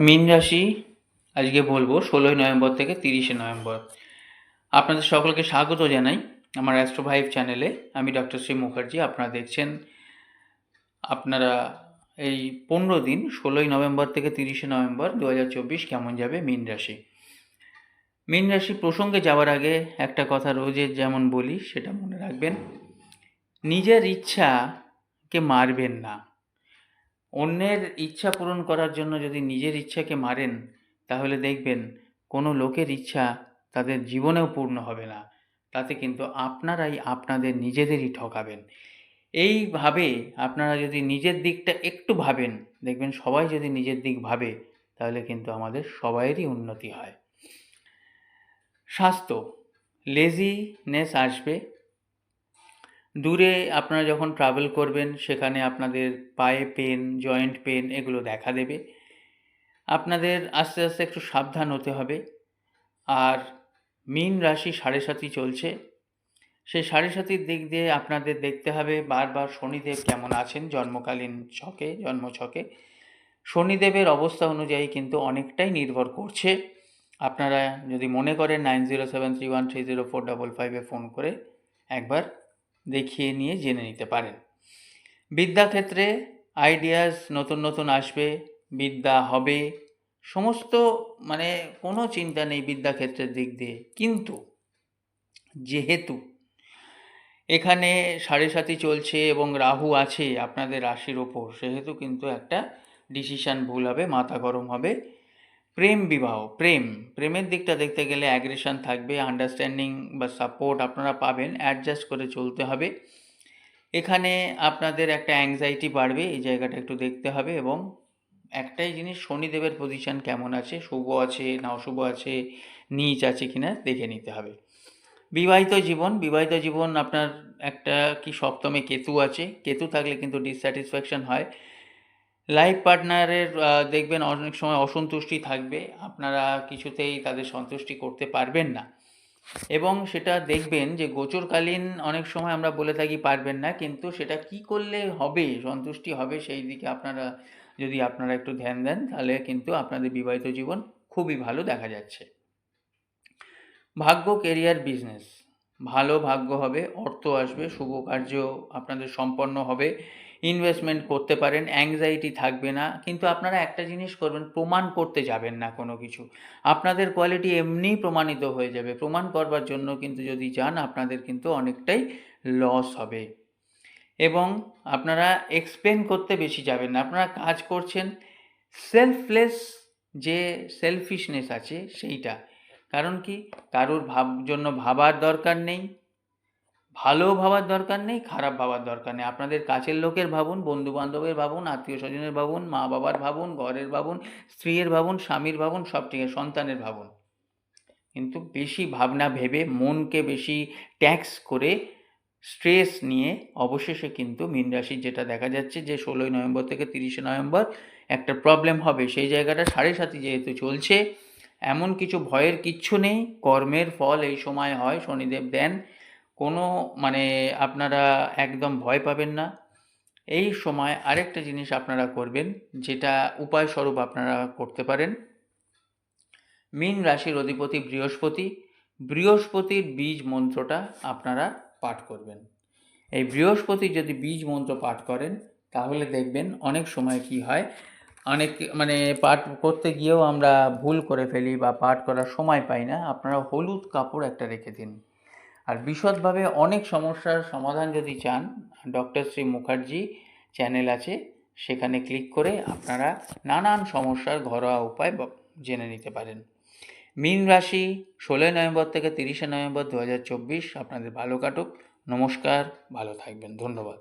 মীন রাশি আজকে বলব ষোলোই নভেম্বর থেকে তিরিশে নভেম্বর। আপনাদের সকলকে স্বাগত জানাই আমার অ্যাস্ট্রোভাইভ চ্যানেলে আমি ডক্টর শ্রী মুখার্জি, আপনারা দেখছেন। আপনারা এই পনেরো দিন, ষোলোই নভেম্বর থেকে তিরিশে নভেম্বর দু হাজার চব্বিশ কেমন যাবে মীন রাশি? মীন রাশি প্রসঙ্গে যাওয়ার আগে একটা কথা রোজের যেমন বলি, সেটা মনে রাখবেন। নিজের ইচ্ছাকে মারবেন না। অন্যের ইচ্ছা পূরণ করার জন্য যদি নিজের ইচ্ছাকে মারেন, তাহলে দেখবেন কোনো লোকের ইচ্ছা তাদের জীবনেও পূর্ণ হবে না। তাতে কিন্তু আপনারাই আপনাদের নিজেদেরই ঠকাবেন। এইভাবে আপনারা যদি নিজের দিকটা একটু ভাবেন, দেখবেন সবাই যদি নিজের দিক ভাবে, তাহলে কিন্তু আমাদের সবাইয়েরই উন্নতি হয়। স্বাস্থ্য লেজিনেস আসবে। দূরে আপনারা যখন ট্রাভেল করবেন, সেখানে আপনাদের পায়ে পেন জয়েন্ট পেন এগুলো দেখা দেবে। আপনাদের আস্তে আস্তে একটু সাবধান হতে হবে। আর মীন রাশি সাড়ে সাথী চলছে। সেই সাড়ে সাতির দিক দিয়ে আপনাদের দেখতে হবে বারবার শনিদেব কেমন আছেন, জন্মকালীন ছকে জন্ম ছকে শনিদেবের অবস্থা অনুযায়ী কিন্তু অনেকটাই নির্ভর করছে। আপনারা যদি মনে করেন nine zero seven three one three zero four double ফাইভে ফোন করে একবার দেখিয়ে নিয়ে জেনে নিতে পারেন। বিদ্যাক্ষেত্রে আইডিয়াস নতুন নতুন আসবে, বিদ্যা হবে, সমস্ত মানে কোনো চিন্তা নেই বিদ্যাক্ষেত্রের দিক দিয়ে। কিন্তু যেহেতু এখানে সাড়ে সাথী চলছে এবং রাহু আছে আপনাদের রাশির ওপর, সেহেতু কিন্তু একটা ডিসিশান ভুল হবে, মাথা গরম হবে। প্রেম বিবাহ, প্রেম। প্রেমের দিকটা দেখতে গেলে অ্যাগ্রেশন থাকবে আন্ডারস্ট্যান্ডিং বা সাপোর্ট আপনারা পাবেন অ্যাডজাস্ট করে চলতে হবে। এখানে আপনাদের একটা অ্যাংজাইটি বাড়বে, এই জায়গাটা একটু দেখতে হবে এবং একটাই জিনিস, শনিদেবের পজিশন কেমন আছে, শুভ আছে, না অশুভ আছে, নিচ আছে কিনা দেখে নিতে হবে। বিবাহিত জীবন বিবাহিত জীবন আপনার একটা কি সপ্তমে কেতু আছে, কেতু থাকলে কিন্তু ডিসস্যাটিসফ্যাকশন হয়। লাইফ পার্টনারের দেখবেন অনেক সময় অসন্তুষ্টি থাকবে। আপনারা কিছুতেই তাদের সন্তুষ্টি করতে পারবেন না। এবং সেটা দেখবেন যে গোচরকালীন অনেক সময় আমরা বলে থাকি পারবেন না, কিন্তু সেটা কি করলে হবে, সন্তুষ্টি হবে সেই দিকে আপনারা, যদি আপনারা একটু ধ্যান দেন, তাহলে কিন্তু আপনাদের বিবাহিত জীবন খুবই ভালো দেখা যাচ্ছে। ভাগ্য কেরিয়ার বিজনেস ভালো ভাগ্য হবে, অর্থ আসবে, শুভ কার্য আপনাদের সম্পন্ন হবে। ইনভেস্টমেন্ট করতে পারেন অ্যাংজাইটি থাকবে না, কিন্তু আপনারা একটা জিনিস করবেন, প্রমাণ করতে যাবেন না কোনো কিছু। আপনাদের কোয়ালিটি এমনিই প্রমাণিত হয়ে যাবে, প্রমাণ করবার জন্য কিন্তু যদি যান, আপনাদের কিন্তু অনেকটাই লস হবে। এবং আপনারা এক্সপ্লেন করতে বেশি যাবেন না, আপনারা কাজ করছেন সেলফলেস যে সেলফিশনেস আছে, সেইটা। কারণ কি? কারোর ভাব, জন্য ভাবার দরকার নেই। ভালো ভাবার দরকার নেই, খারাপ ভাবার দরকার নেই। আপনাদের কাছের লোকের ভাবুন বন্ধু বান্ধবের ভাবুন আত্মীয় স্বজনের ভাবুন মা বাবার ভাবুন, ঘরের ভাবুন, স্ত্রীর ভাবুন, স্বামীর ভাবুন, সব ঠিক সন্তানের ভাবুন। কিন্তু বেশি ভাবনা ভেবে, মনকে বেশি ট্যাক্স করে স্ট্রেস নিয়ে অবশেষে কিন্তু মীন যেটা দেখা যাচ্ছে যে, ষোলোই নভেম্বর থেকে তিরিশে নভেম্বর একটা প্রবলেম হবে। সেই জায়গাটা সাড়ে সাথে যেহেতু চলছে, এমন কিছু ভয়ের কিচ্ছু নেই, কর্মের ফল এই সময় হয়, শনিদেব দেন কোনো মানে আপনারা একদম ভয় পাবেন না। এই সময় আরেকটা জিনিস আপনারা করবেন, যেটা উপায় স্বরূপ আপনারা করতে পারেন। মীন রাশির অধিপতি বৃহস্পতি, বৃহস্পতির বীজ মন্ত্রটা আপনারা পাঠ করবেন। এই বৃহস্পতি যদি বীজ মন্ত্র পাঠ করেন, তাহলে দেখবেন অনেক সময় কি হয়, অনেক মানে পাঠ করতে গিয়েও আমরা ভুল করে ফেলি বা পাঠ করার সময় পাই না, আপনারা হলুদ কাপড় একটা রেখে দিন। আর বিশদভাবে অনেক সমস্যার সমাধান যদি চান ডক্টর শ্রী মুখার্জি চ্যানেল আছে, সেখানে ক্লিক করে আপনারা নানান সমস্যার ঘরোয়া উপায় জেনে নিতে পারেন। মীন রাশি ষোলোই নভেম্বর থেকে তিরিশে নভেম্বর দু হাজার চব্বিশ। আপনাদের ভালো কাটুক। নমস্কার, ভালো থাকবেন। ধন্যবাদ।